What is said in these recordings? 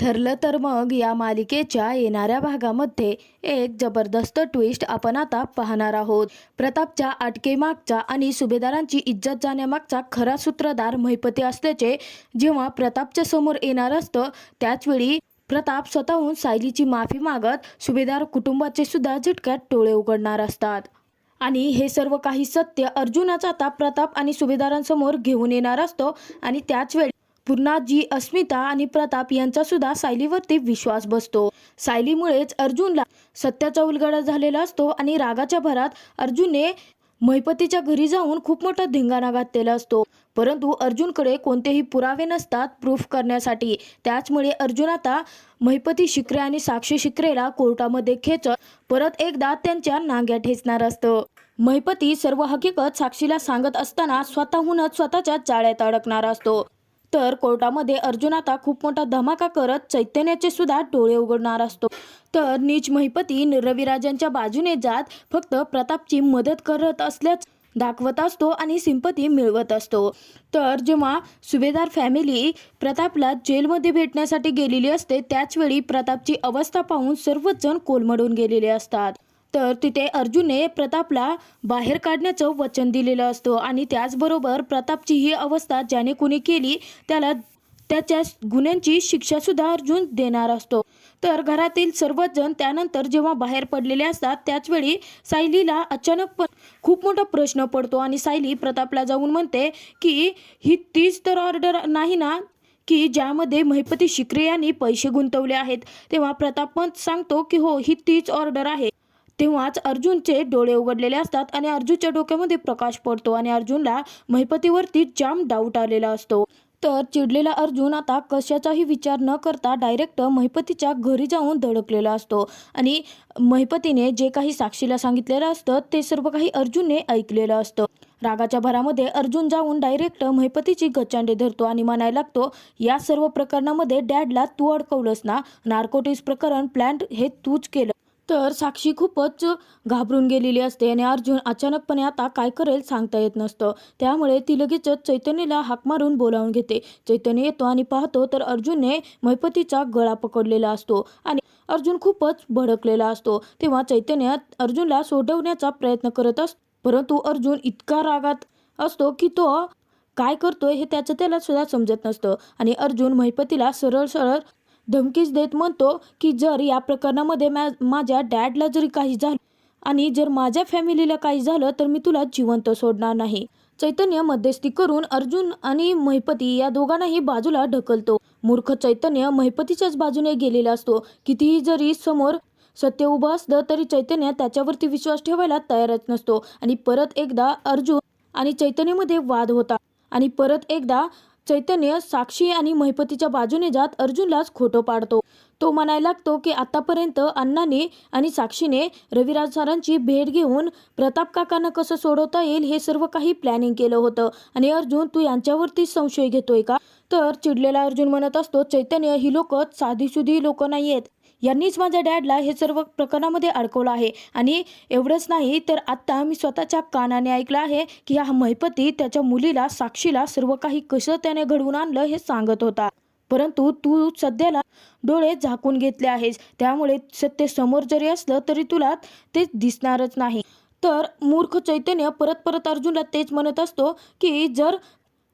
ठरलं तर मग या मालिकेच्या येणाऱ्या भागामध्ये एक जबरदस्त ट्विस्ट आपण आता पाहणार आहोत. प्रतापच्या अटकेमागचा आणि सुभेदारांची इज्जत जाण्यामागचा खरा सूत्रधार महिपती असल्याचे जेव्हा प्रतापच्या समोर येणार असतं त्याचवेळी प्रताप स्वतःहून सायलीची माफी मागत सुभेदार कुटुंबाचे सुद्धा झटक्यात टोळे उघडणार असतात. आणि हे सर्व काही सत्य अर्जुनाचा आता प्रताप आणि सुभेदारांसमोर घेऊन येणार असतो आणि त्याच वेळी पुन्हा जी अस्मिता आणि प्रताप यांचा सुद्धा सायलीवरती विश्वास बसतो. सायलीमुळेच अर्जुनला सत्याचा उलगडा झालेला असतो आणि रागाच्या भरात अर्जुनने महिपतीच्या घरी जाऊन खूप मोठा धिंगाणा घातलेला असतो. परंतु अर्जुनकडे कोणतेही पुरावे नसतात प्रूफ करण्यासाठी. त्याचमुळे अर्जुन आता महिपती शिकरे आणि साक्षी शिकरेला कोर्टामध्ये खेचत परत एकदा त्यांच्या नांग्या ठेचणार असतं. महिपती सर्व हकीकत साक्षीला सांगत असताना स्वतःहूनच स्वतःच्या जाळ्यात अडकणार असतो. तर कोर्टामध्ये अर्जुन आता खूप मोठा धमाका करत चैतन्याचे सुद्धा डोळे उघडणार असतो. तर नीच महिपती रविराजांच्या बाजूने जात फक्त प्रतापची मदत करत असल्याच दाखवत असतो आणि सिंपती मिळवत असतो. तर जेव्हा सुभेदार फॅमिली प्रतापला जेलमध्ये भेटण्यासाठी गेलेली असते त्याचवेळी प्रतापची अवस्था पाहून सर्वच जण कोलमडून गेलेले असतात. तर तिथे अर्जुनने प्रतापला बाहेर काढण्याचं वचन दिलेलं असतं. आणि त्याचबरोबर प्रतापची ही अवस्था ज्याने कुणी केली त्याला त्याच्या गुन्ह्यांची शिक्षासुद्धा अर्जुन देणार असतो. तर घरातील सर्वच जण त्यानंतर जेव्हा बाहेर पडलेले असतात त्याचवेळी सायलीला अचानक पण खूप मोठा प्रश्न पडतो. आणि सायली प्रतापला जाऊन म्हणते की ही तीच तर ऑर्डर नाही ना की ज्यामध्ये महिपती शिकरे यांनी पैसे गुंतवले आहेत? तेव्हा प्रताप पण सांगतो की हो ही तीच ऑर्डर आहे. तेव्हाच अर्जुनचे डोळे उघडलेले असतात आणि अर्जुनच्या डोक्यामध्ये प्रकाश पडतो आणि अर्जुनला महिपतीवरती जाम डाऊट आलेला असतो. तर चिडलेला अर्जुन आता कशाचाही विचार न करता डायरेक्ट महिपतीच्या घरी जाऊन धडकलेला असतो. आणि महिपतीने जे काही साक्षीला सांगितलेलं असतं ते सर्व काही अर्जुनने ऐकलेलं असतं. रागाच्या भरामध्ये अर्जुन जाऊन डायरेक्ट महिपतीची गच्चांडे धरतो आणि म्हणायला लागतो या सर्व प्रकरणामध्ये डॅडला तू अडकवलंस ना? नार्कोटिक्स प्रकरण प्लॅन्ट हे तूच केलं. तर साक्षी खूपच घाबरून गेलेली असते आणि अर्जुन अचानकपणे आता काय करेल सांगता येत नसतं. त्यामुळे ती लगेचच चैतन्यला हाक मारून बोलावून घेते. चैतन्य येतो आणि पाहतो तर अर्जुनने मैपतीचा गळा पकडलेला असतो आणि अर्जुन खूपच भडकलेला असतो. तेव्हा चैतन्य अर्जुनला सोडवण्याचा प्रयत्न करत असतो परंतु अर्जुन इतका रागात असतो की तो काय करतोय हे त्याचं त्याला सुद्धा समजत नसतं. आणि अर्जुन महिपतीला सरळ सरळ धमकीच देत म्हणतो की जर या प्रकरणामध्ये मा माझ्या डॅडला जरी काही झालं आणि जर माझ्या फॅमिलीला काही झालं तर मी तुला जिवंत सोडणार नाही. चैतन्य मध्यस्थी करून अर्जुन आणि महिपती या दोघांनाही बाजूला ढकलतो. मूर्ख चैतन्य महिपतीच्याच बाजूने गेलेला असतो. कितीही जरी समोर सत्य उभं असलं तरी चैतन्य त्याच्यावरती विश्वास ठेवायला तयारच नसतो. आणि परत एकदा अर्जुन आणि चैतन्यमध्ये वाद होता. आणि परत एकदा चैतन्य साक्षी आणि महिपतीच्या बाजूने जात अर्जुनलाच खोटं पाडतो. तो म्हणायला लागतो की आतापर्यंत अण्णाने आणि साक्षीने रविराज सरांची भेट घेऊन प्रताप काकांना कसं सोडवता येईल हे सर्व काही प्लॅनिंग केलं होतं. आणि अर्जुन तू यांच्यावरती संशय घेतोय का? तर चिडलेला अर्जुन म्हणत असतो चैतन्य ही लोक साधीसुधी लोक नाही आहेत यांनीच माझ्या डॅडला हे सर्व प्रकरणामध्ये अडकवलं आहे. आणि एवढंच नाही तर आत्ता मी स्वतःच्या कानाने ऐकलं आहे की हा महिपती त्याच्या मुलीला साक्षीला सर्व काही कसं त्याने घडवून आणलं हे सांगत होता. परंतु तू सध्याला डोळे झाकून घेतले आहेस. त्यामुळे सत्य समोर जरी असलं तरी तुला ते दिसणारच नाही. तर मूर्ख चैतन्य परत परत अर्जुनला तेच म्हणत असतो की जर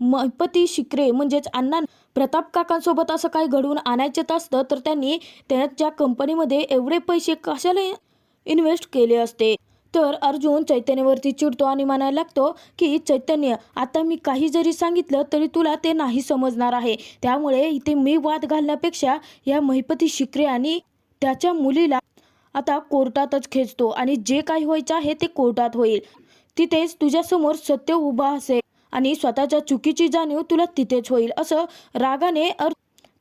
महिपती शिकरे म्हणजेच अण्णा प्रताप काकांसोबत असं काही घडवून आणायचंच असतं तर त्यांनी त्यांच्या कंपनीमध्ये एवढे पैसे कशाला इन्व्हेस्ट केले असते? तर अर्जुन चैतन्यवरती चिडतो आणि म्हणायला लागतो की चैतन्य आता मी काही जरी सांगितलं तरी तुला ते नाही समजणार आहे. त्यामुळे इथे मी वाद घालण्यापेक्षा या महिपती शिकरे आणि त्याच्या मुलीला आता कोर्टातच खेचतो आणि जे काही व्हायचं आहे ते कोर्टात होईल. तिथेच तुझ्यासमोर सत्य उभा असेल. आणि स्वतःच्या चुकीची जाणीव तुला तिथेच होईल असं रागाने अर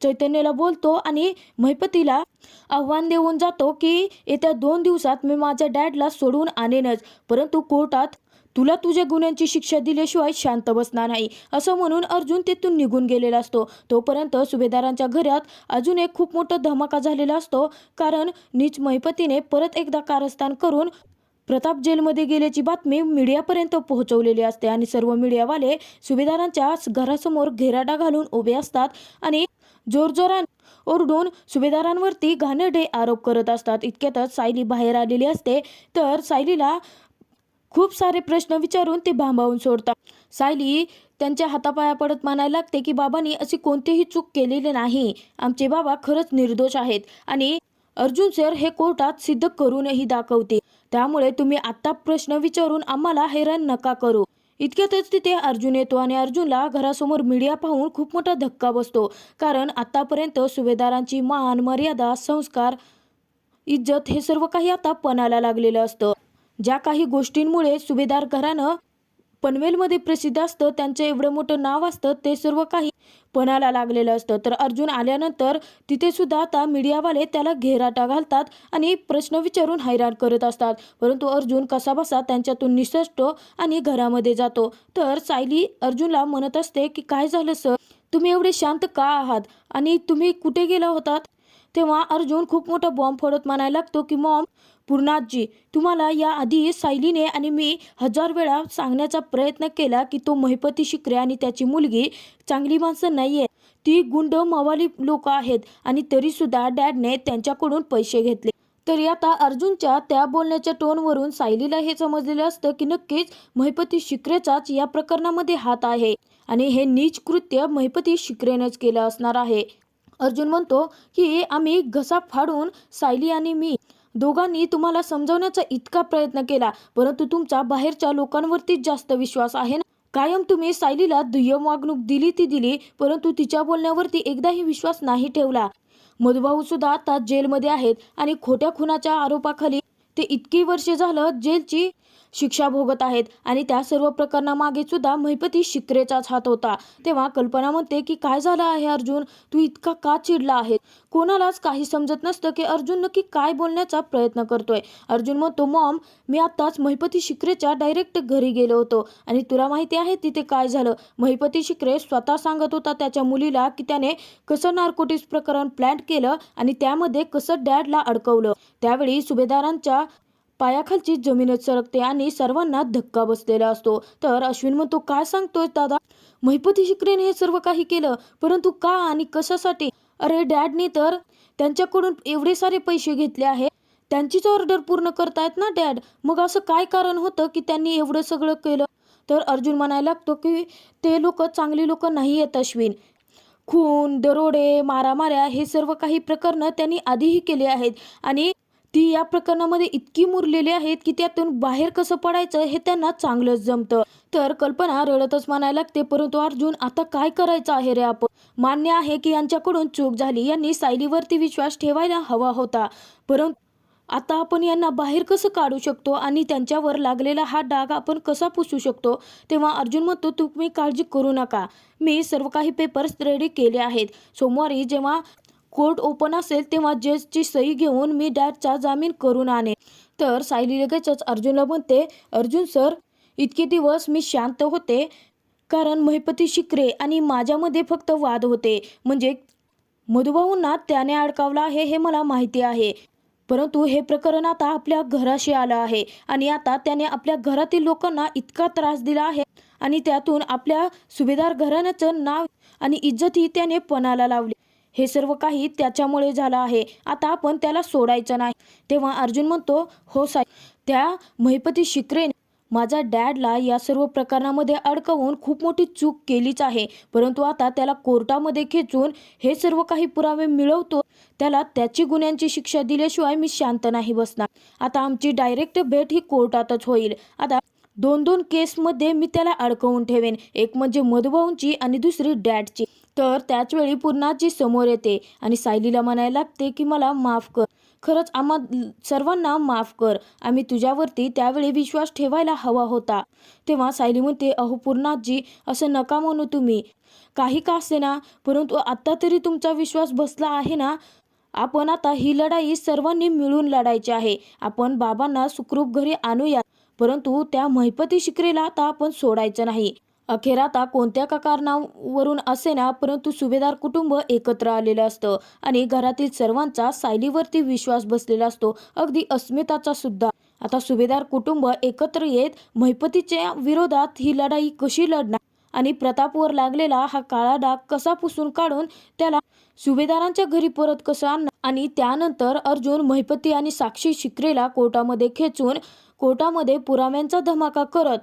चैतन्याला बोलतो आणि महिपतीला आव्हान देऊन जातो की येत्या दोन दिवसात मी माझ्या डॅडला सोडून आणेनच परंतु कोर्टात तुला तुझ्या गुन्ह्यांची शिक्षा दिल्याशिवाय शांत बसणार नाही असं म्हणून अर्जुन तेथून निघून गेलेला असतो. तोपर्यंत सुभेदारांच्या घरात अजून एक खूप मोठा धमाका झालेला असतो कारण नीच महिपतीने परत एकदा कारस्थान करून प्रताप जेलमध्ये गेल्याची बातमी मीडियापर्यंत पोहोचवलेली असते आणि सर्व मीडियावाले सुभेदारांच्या घरासमोर घेराडा घालून उभे असतात आणि जोरजोरान ओरडून सुभेदारांवरती घाणेरडे आरोप करत असतात. इतक्यातच सायली बाहेर आलेली असते तर सायलीला खूप सारे प्रश्न विचारून ते भांबावून सोडतात. सायली त्यांच्या हातापाया पडत म्हणायला लागते की बाबांनी अशी कोणतीही चूक केलेली नाही. आमचे बाबा खरंच निर्दोष आहेत आणि अर्जुन सर हे कोर्टात सिद्ध करूनही दाखवते. त्यामुळे तुम्ही आत्ता प्रश्न विचारून आम्हाला हैराण नका करू. इतक्यातच तिथे अर्जुन येतो आणि अर्जुनला घरासमोर मीडिया पाहून खूप मोठा धक्का बसतो. कारण आतापर्यंत सुभेदारांची मान मर्यादा संस्कार इज्जत हे सर्व काही आता पणाला लागलेलं असतं. ज्या काही गोष्टींमुळे सुभेदार घरानं पनवेलमध्ये प्रसिद्ध असतं त्यांचं एवढं मोठं नाव असतं ते सर्व काही पणाला लागलेलं असतं. तर अर्जुन आल्यानंतर तिथे सुद्धा आता मीडियावाले त्याला घेराटा घालतात आणि प्रश्न विचारून हैराण करत असतात. परंतु अर्जुन कसाबसा त्यांच्यातून निसटतो आणि घरामध्ये जातो. तर सायली अर्जुनला म्हणत असते की काय झालं सर? तुम्ही एवढे शांत का आहात? आणि तुम्ही कुठे गेला होतात? तेव्हा अर्जुन खूप मोठा बॉम्ब फोडत म्हणायला लागतो की मॉम पूर्णाजी तुम्हाला या आधी सायलीने आणि मी हजार वेळा सांगण्याचा प्रयत्न केला की तो महिपती शिकरे आणि त्याची मुलगी चांगली माणसं नाही आहे ती गुंड मवाली लोक आहेत आणि तरीसुद्धा डॅडने त्यांच्याकडून पैसे घेतले. तरी आता अर्जुनच्या त्या बोलण्याच्या टोनवरून सायलीला हे समजलेलं असतं की नक्कीच महिपती शिकरेचाच या प्रकरणामध्ये हात आहे आणि हे नीच कृत्य महिपती शिकरेनंच केलं असणार आहे. अर्जुन म्हणतो की आम्ही घसा फाडून सायली आणि मी दोघांनी तुम्हाला समजवण्याचा इतका प्रयत्न केला परंतु तुमचा बाहेरच्या लोकांवरतीच जास्त विश्वास आहे ना? कायम तुम्ही सायलीला दुय्यम वागणूक दिली ती दिली परंतु तिच्या बोलण्यावरती एकदाही विश्वास नाही ठेवला. मधुभाऊ सुद्धा आता जेलमध्ये आहेत आणि खोट्या खुनाच्या आरोपाखाली ते इतकी वर्षे झालं जेलची शिक्षा भोगत आहेत आणि त्या सर्व प्रकरणामागे सुद्धा महिपती शिकरेचाच हात होता. तेव्हा कल्पना म्हणते की काय झालं आहे अर्जुन? तू इतका का चिडला आहे? कोणालाच काही समजत नसतं की अर्जुन नक्की काय बोलण्याचा प्रयत्न करतोय. अर्जुन म्हणतो मॉम मी आत्ताच महिपती शिकरेच्या डायरेक्ट घरी गेलो होतो आणि तुला माहिती आहे तिथे काय झालं? महिपती शिकरे स्वतः सांगत होता त्याच्या मुलीला की त्याने कसं नार्कोटिक्स प्रकरण प्लॅन केलं आणि त्यामध्ये कसं डॅडला अडकवलं. त्यावेळी सुभेदारांच्या पायाखालची जमीनच सरकते आणि सर्वांना धक्का बसलेला असतो. तर अश्विन म्हणतो काय सांगतोय दादा? महिपती शिकरेने हे सर्व काही केलं परंतु का आणि कशासाठी? अरे डॅडनी तर. त्यांच्याकडून एवढे सारे पैसे घेतले आहे. त्यांचीच ऑर्डर पूर्ण करतायत ना डॅड? मग असं काय कारण होतं की त्यांनी एवढं सगळं केलं? तर अर्जुन म्हणायला लागतो की ते लोक चांगली लोक नाही आहेत अश्विन. खून दरोडे मारामाऱ्या हे सर्व काही प्रकरणं त्यांनी आधीही केले आहेत आणि ती या प्रकरणामध्ये इतकी मुरलेली आहेत की त्यातून बाहेर कसं पडायचं हे त्यांना चांगलंच जमतं. तर कल्पना रडतच म्हणायला लागते परंतु अर्जुन आता काय करायचं आहे रे आपण? मान्य आहे की यांच्याकडून चूक झाली. यांनी सायलीवरती विश्वास ठेवायला हवा होता. परंतु आता आपण यांना बाहेर कसं काढू शकतो आणि त्यांच्यावर लागलेला हा डाग आपण कसा पुसू शकतो? तेव्हा अर्जुन म्हणतो तुम्ही काळजी करू नका. मी सर्व काही पेपर्स रेडी केले आहेत. सोमवारी जेव्हा कोर्ट ओपन असेल तेव्हा जजची सही घेऊन मी डॅडचा जामीन करून आणेन. तर सायली लगेचच अर्जुनला म्हणते अर्जुन सर इतके दिवस मी शांत होते कारण महिपती शिकरे आणि माझ्यामध्ये फक्त वाद होते. म्हणजे मधुभाऊंना त्याने अडकावला आहे हे मला माहिती आहे. परंतु हे प्रकरण आता आपल्या घराशी आलं आहे आणि आता त्याने आपल्या घरातील लोकांना इतका त्रास दिला आहे आणि त्यातून आपल्या सुभेदार घराण्याचं नाव आणि इज्जतही त्याने पणाला लावली. हे सर्व काही त्याच्यामुळे झालं आहे. आता आपण त्याला सोडायचं नाही. तेव्हा अर्जुन म्हणतो हो साहेब. त्या महिपती शिकरेने माझ्या डॅडला या सर्व प्रकरणामध्ये अडकवून खूप मोठी चूक केलीच आहे. परंतु आता त्याला कोर्टामध्ये खेचून हे सर्व काही पुरावे मिळवतो. त्याला त्याची गुन्ह्यांची शिक्षा दिल्याशिवाय मी शांत नाही बसणार. आता आमची डायरेक्ट भेट ही कोर्टातच होईल. आता दोन दोन केसमध्ये मी त्याला अडकवून ठेवेन. एक म्हणजे मधुभाऊंची आणि दुसरी डॅडची. तर त्याचवेळी पूर्णाची समोर येते आणि सायलीला म्हणायला लागते की मला माफ कर. खरंच आम्हा सर्वांना माफ कर. आम्ही तुझ्यावरती त्यावेळी विश्वास ठेवायला हवा होता. तेव्हा सायली म्हणते अहो पूर्णाजी असं नका म्हणू तुम्ही. काही का असेना परंतु आत्ता तरी तुमचा विश्वास बसला आहे ना? आपण आता ही लढाई सर्वांनी मिळून लढायची आहे. आपण बाबांना सुखरूप घरी आणूया. परंतु त्या महिपती शिकरेला आता आपण सोडायचं नाही. अखेर आता कोणत्या का कारणावरून असेना परंतु सुभेदार कुटुंब एकत्र आलेलं असतं आणि घरातील सर्वांचा सायलीवरती विश्वास बसलेला असतो. अगदी अस्मिताचा सुद्धा. आता सुभेदार कुटुंब एकत्र येत महिपतीच्या विरोधात ही लढाई कशी लढणार? आणि प्रतापवर लागलेला हा काळा डाग कसा पुसून काढून त्याला सुभेदारांच्या घरी परत कसं आणणार? आणि त्यानंतर अर्जुन महिपती आणि साक्षी शिकरेला कोर्टामध्ये खेचून कोर्टामध्ये पुराव्यांचा धमाका करत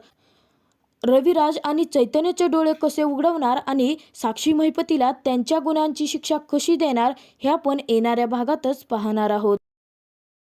रविराज आणि चैतन्यचे डोळे कसे उघडवणार आणि साक्षी महिपतीला त्यांच्या गुन्ह्यांची शिक्षा कशी देणार हे आपण येणाऱ्या भागातच पाहणार आहोत.